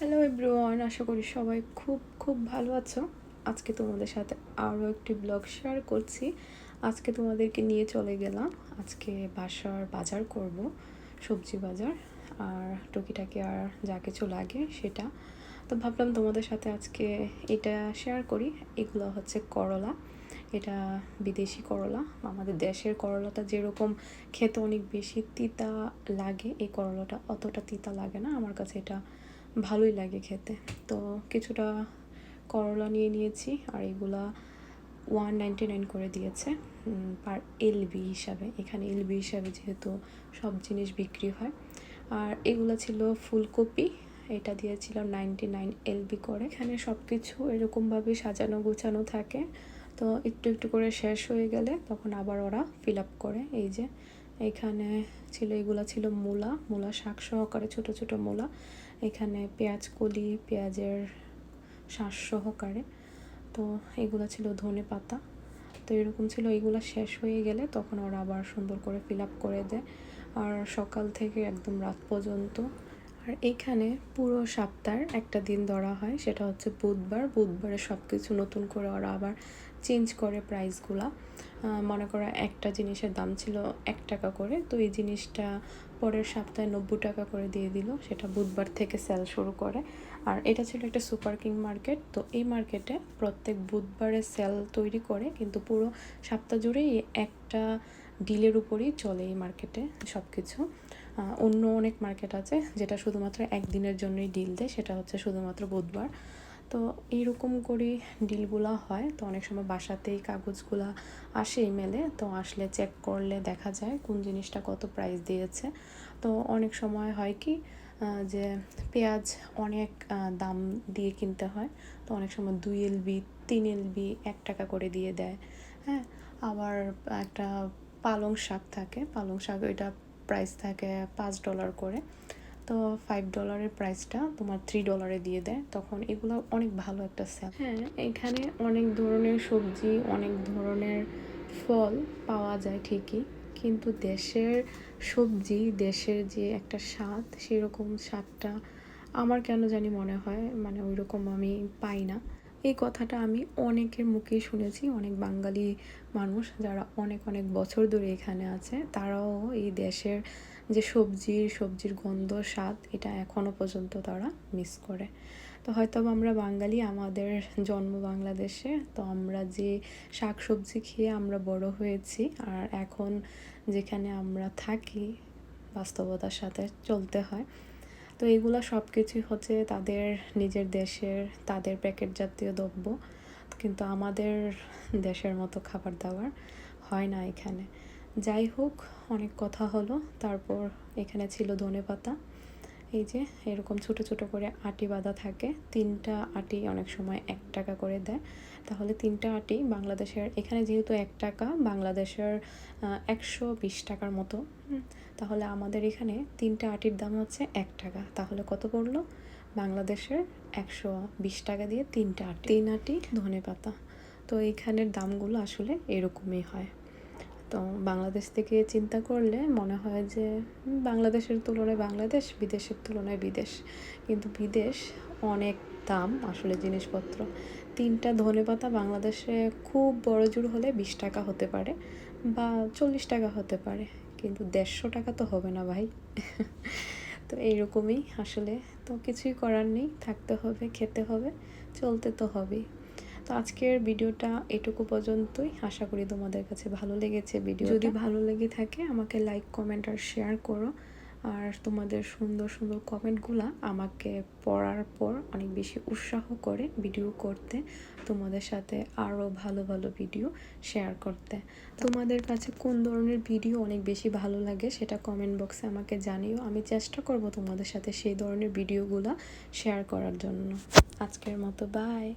Hello everyone আশা করি সবাই খুব খুব ভালো আছো। আজকে তোমাদের সাথে আরও একটি ব্লগ শেয়ার করছি। আজকে তোমাদেরকে নিয়ে চলে গেলাম। আজকে বাসার বাজার করব, সবজি বাজার আর টুকিটাকি আর যা কিছু লাগে সেটা। তো ভাবলাম তোমাদের সাথে আজকে এটা শেয়ার করি। এগুলো হচ্ছে করলা। এটা বিদেশি করলা। আমাদের দেশের করলাটা যেরকম খেতে অনেক বেশি তিতা লাগে, এই করলাটা অতটা তিতা লাগে না। আমার কাছে এটা ভালোই লাগে খেতে। তো কিছুটা করলা নিয়ে নিয়েছি আর এগুলা ওয়ান নাইনটি নাইন করে দিয়েছে পার এলবি হিসাবে। এখানে এলবি হিসাবে যেহেতু সব জিনিস বিক্রি হয়। আর এগুলো ছিল ফুলকপি, এটা দিয়েছিল নাইনটি নাইন এলবি করে। এখানে সব কিছু এরকমভাবে সাজানো গোছানো থাকে। তো একটু একটু করে শেষ হয়ে গেলে তখন আবার ওরা ফিল আপ করে। এই যে, এখানে ছিল, এগুলো ছিল মূলা মূলা শাক সহকারে ছোট ছোট মূলা। এখানে পেঁয়াজ কলি, পেঁয়াজের শ্বাস সহকারে। তো এগুলো ছিল ধনে পাতা। তো এরকম ছিল, এগুলো শেষ হয়ে গেলে তখন ওরা আবার সুন্দর করে ফিল আপ করে দেয়। আর সকাল থেকে একদম রাত পর্যন্ত আর এইখানে পুরো সপ্তাহের একটা দিন ধরা হয়, সেটা হচ্ছে বুধবার। বুধবারে সব কিছু নতুন করে ওরা আবার চেঞ্জ করে প্রাইসগুলা মনে করো একটা জিনিসের দাম ছিল এক টাকা করে, তো এই জিনিসটা পরের সপ্তাহে নব্বই টাকা করে দিয়ে দিল, সেটা বুধবার থেকে সেল শুরু করে। আর এটা ছিল একটা সুপার কিং মার্কেট তো এই মার্কেটে প্রত্যেক বুধবারে সেল তৈরি করে, কিন্তু পুরো সপ্তাহ জুড়েই একটা ডিলের উপরই চলে এই মার্কেটে সব কিছু অন্য অনেক মার্কেট আছে যেটা শুধুমাত্র একদিনের জন্যই ডিল দেয়, সেটা হচ্ছে শুধুমাত্র বুধবার। তো এইরকম করে ডিলগুলো হয়। তো অনেক সময় বাসাতেই কাগজগুলো আসে ইমেলে তো আসলে চেক করলে দেখা যায় কোন জিনিসটা কত প্রাইস দিয়েছে। তো অনেক সময় হয় কি যে পেঁয়াজ অনেক দাম দিয়ে কিনতে হয়, তো অনেক সময় দুই এলবি, তিন এলবি, এক টাকা করে দিয়ে দেয়। হ্যাঁ আবার একটা পালং শাক থাকে, পালং শাক ওইটা প্রাইস থাকে পাঁচ ডলার করে। তো ফাইভ ডলারের প্রাইসটা তোমার থ্রি ডলারে দিয়ে দেয়। তখন এগুলো অনেক ভালো একটা সেল হ্যাঁ এখানে অনেক ধরনের সবজি, অনেক ধরনের ফল পাওয়া যায় ঠিকই। কিন্তু দেশের সবজি, দেশের যে একটা স্বাদ, সেরকম স্বাদটা আমার কেন জানি মনে হয় মানে ওই রকম আমি পাই না। এই কথাটা আমি অনেকের মুখেই শুনেছি, অনেক বাঙালি মানুষ যারা অনেক অনেক বছর ধরে এখানে আছে, তারাও এই দেশের যে সবজির সবজির গন্ধ, স্বাদ, এটা এখনও পর্যন্ত তারা মিস করে। তো হয়তো আমরা বাঙালি, আমাদের জন্ম বাংলাদেশে, তো আমরা যে শাক সবজি খেয়ে আমরা বড় হয়েছি, আর এখন যেখানে আমরা থাকি, বাস্তবতার সাথে চলতে হয়। তো এগুলো সব কিছুই হচ্ছে তাদের নিজের দেশের, তাদের প্যাকেট জাতীয় দ্রব্য। কিন্তু আমাদের দেশের মতো খাবার দাবার হয় না এখানে। যাই হোক, অনেক কথা হলো। তারপর এখানে ছিল ধনে পাতা এই যে, এরকম ছোট ছোট করে আটি বাঁধা থাকে, তিনটা আটি অনেক সময় এক টাকা করে দেয়। তাহলে তিনটা আটি বাংলাদেশের, এখানে যেহেতু এক টাকা, বাংলাদেশের একশো বিশ টাকার মতো তাহলে আমাদের এখানে তিনটা আটির দাম হচ্ছে এক টাকা। তাহলে কত পড়ল? বাংলাদেশের একশো বিশ টাকা দিয়ে তিনটা আটি। তিন আটি ধনে পাতা তো এইখানের দামগুলো আসলে এরকমই হয়। তো বাংলাদেশ থেকে চিন্তা করলে মনে হয় যে বাংলাদেশের তুলনায় বাংলাদেশ, বিদেশের তুলনায় বিদেশ। কিন্তু বিদেশ অনেক দাম, আসলে জিনিসপত্র। তিনটা ধনে পাতা বাংলাদেশে খুব বড় জোর হলে বিশ টাকা হতে পারে বা চল্লিশ টাকা হতে পারে। কিন্তু দেড়শো টাকা তো হবে না ভাই। তো এইরকমই আসলে। তো কিছুই করার নেই, থাকতে হবে, খেতে হবে, চলতে তো হবেই। তো আজকের ভিডিওটা এটুকু পর্যন্তই। আশা করি তোমাদের কাছে ভালো লেগেছে ভিডিও যদি ভালো লেগে থাকে, আমাকে লাইক কমেন্ট আর শেয়ার করো। আর তোমাদের সুন্দর সুন্দর কমেন্টগুলো আমাকে পড়ার পর অনেক বেশি উৎসাহ করে ভিডিও করতে, তোমাদের সাথে আরও ভালো ভালো ভিডিও শেয়ার করতে। তোমাদের কাছে কোন ধরনের ভিডিও অনেক বেশি ভালো লাগে সেটা কমেন্ট বক্সে আমাকে জানিও। আমি চেষ্টা করব তোমাদের সাথে সেই ধরনের ভিডিওগুলো শেয়ার করার জন্য। আজকের মতো বাই